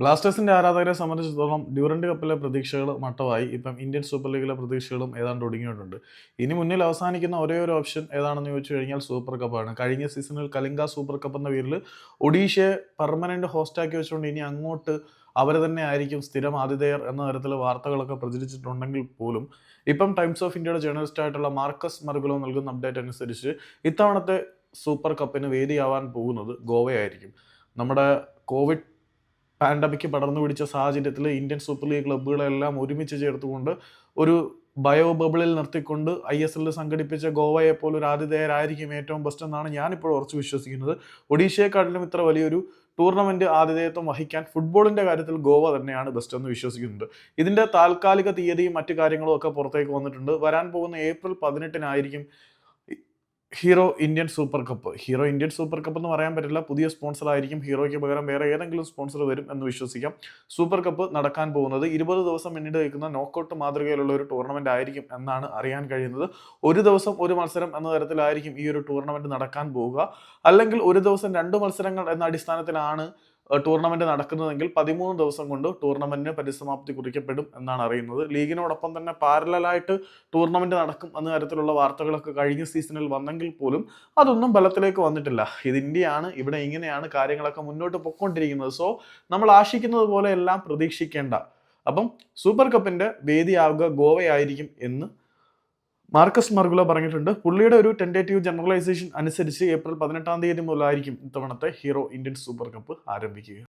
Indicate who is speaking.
Speaker 1: ബ്ലാസ്റ്റേഴ്സിന്റെ ആരാധകരെ സംബന്ധിച്ചിടത്തോളം ഡ്യൂറന്റ് കപ്പിലെ പ്രതീക്ഷകൾ മട്ടമായി. ഇപ്പം ഇന്ത്യൻ സൂപ്പർ ലീഗിലെ പ്രതീക്ഷകളും ഏതാണ്ട് ഒടുങ്ങിയിട്ടുണ്ട്. ഇനി മുന്നിൽ അവസാനിക്കുന്ന ഒരേ ഒരു ഓപ്ഷൻ ഏതാണെന്ന് ചോദിച്ചു കഴിഞ്ഞാൽ സൂപ്പർ കപ്പാണ്. കഴിഞ്ഞ സീസണിൽ കലിംഗ സൂപ്പർ കപ്പ് എന്ന പേരിൽ ഒഡീഷയെ പെർമനന്റ് ഹോസ്റ്റാക്കി വെച്ചുകൊണ്ട് ഇനി അങ്ങോട്ട് അവർ തന്നെ ആയിരിക്കും സ്ഥിരം ആതിഥേയർ എന്ന തരത്തിൽ വാർത്തകളൊക്കെ പ്രചരിച്ചിട്ടുണ്ടെങ്കിൽ പോലും ഇപ്പം ടൈംസ് ഓഫ് ഇന്ത്യയുടെ ജേർണലിസ്റ്റ് ആയിട്ടുള്ള മാർക്കസ് മർഗുലോ നൽകുന്ന അപ്ഡേറ്റ് അനുസരിച്ച് ഇത്തവണത്തെ സൂപ്പർ കപ്പിന് വേദിയാവാൻ പോകുന്നത് ഗോവയായിരിക്കും. നമ്മുടെ കോവിഡ് പാൻഡമിക് പടർന്നു പിടിച്ച സാഹചര്യത്തിൽ ഇന്ത്യൻ സൂപ്പർ ലീഗ് ക്ലബ്ബുകളെല്ലാം ഒരുമിച്ച് ചേർത്തുകൊണ്ട് ഒരു ബയോ ബബിളിൽ നിർത്തിക്കൊണ്ട് ഐ എസ് എല്ലിൽ സംഘടിപ്പിച്ച ഗോവയെ പോലൊരു ആതിഥേയരായിരിക്കും ഏറ്റവും ബെസ്റ്റ് എന്നാണ് ഞാനിപ്പോൾ ഉറച്ചു വിശ്വസിക്കുന്നത്. ഒഡീഷയെക്കാട്ടിലും ഇത്ര വലിയൊരു ടൂർണമെന്റ് ആതിഥേയത്വം വഹിക്കാൻ ഫുട്ബോളിന്റെ കാര്യത്തിൽ ഗോവ തന്നെയാണ് ബെസ്റ്റ് എന്ന് വിശ്വസിക്കുന്നുണ്ട് ഇതിന്റെ താൽക്കാലിക തീയതിയും മറ്റു കാര്യങ്ങളും ഒക്കെ പുറത്തേക്ക് വന്നിട്ടുണ്ട്. വരാൻ പോകുന്ന April പതിനെട്ടിനായിരിക്കും Hero Indian Super Cup Hero Indian Super Cup എന്ന് പറയാൻ പറ്റില്ല. പുതിയ സ്പോൺസർ ആയിരിക്കും ഹീറോയ്ക്ക് പകരം വേറെ ഏതെങ്കിലും സ്പോൺസർ വരും എന്ന് വിശ്വസിക്കാം. സൂപ്പർ കപ്പ് നടക്കാൻ പോകുന്നത് ഇരുപത് ദിവസം പിന്നീട് നിൽക്കുന്ന നോക്കൗട്ട് മാതൃകയിലുള്ള ഒരു ടൂർണമെന്റ് ആയിരിക്കും എന്നാണ് അറിയാൻ കഴിയുന്നത്. ഒരു ദിവസം ഒരു മത്സരം എന്ന തരത്തിലായിരിക്കും ഈ ഒരു ടൂർണമെന്റ് നടക്കാൻ പോവുക. അല്ലെങ്കിൽ ഒരു ദിവസം രണ്ട് മത്സരങ്ങൾ എന്ന അടിസ്ഥാനത്തിലാണ് ടൂർണമെന്റ് നടക്കുന്നതെങ്കിൽ പതിമൂന്ന് ദിവസം കൊണ്ട് ടൂർണമെന്റിന് പരിസമാപ്തി കുറിക്കപ്പെടും എന്നാണ് അറിയുന്നത്. ലീഗിനോടൊപ്പം തന്നെ പാരലായിട്ട് ടൂർണമെന്റ് നടക്കും എന്ന തരത്തിലുള്ള വാർത്തകളൊക്കെ കഴിഞ്ഞ സീസണിൽ വന്നെങ്കിൽ പോലും അതൊന്നും ബലത്തിലേക്ക് വന്നിട്ടില്ല. ഇത് ഇന്ത്യയാണ് ഇവിടെ ഇങ്ങനെയാണ് കാര്യങ്ങളൊക്കെ മുന്നോട്ട് പൊയ്ക്കൊണ്ടിരിക്കുന്നത്. സോ നമ്മൾ ആശിക്കുന്നത് പോലെ എല്ലാം പ്രതീക്ഷിക്കേണ്ട. അപ്പം സൂപ്പർ കപ്പിന്റെ വേദിയാവുക ഗോവയായിരിക്കും എന്ന് മാർക്കസ് മർഗുല പറഞ്ഞിട്ടുണ്ട് പുള്ളിയുടെ ഒരു ടെന്റേറ്റീവ് ജനറലൈസേഷൻ അനുസരിച്ച് ഏപ്രിൽ പതിനെട്ടാം തീയതി മുതലായിരിക്കും ഇത്തവണത്തെ ഹീറോ ഇന്ത്യൻ സൂപ്പർ കപ്പ് ആരംഭിക്കുക.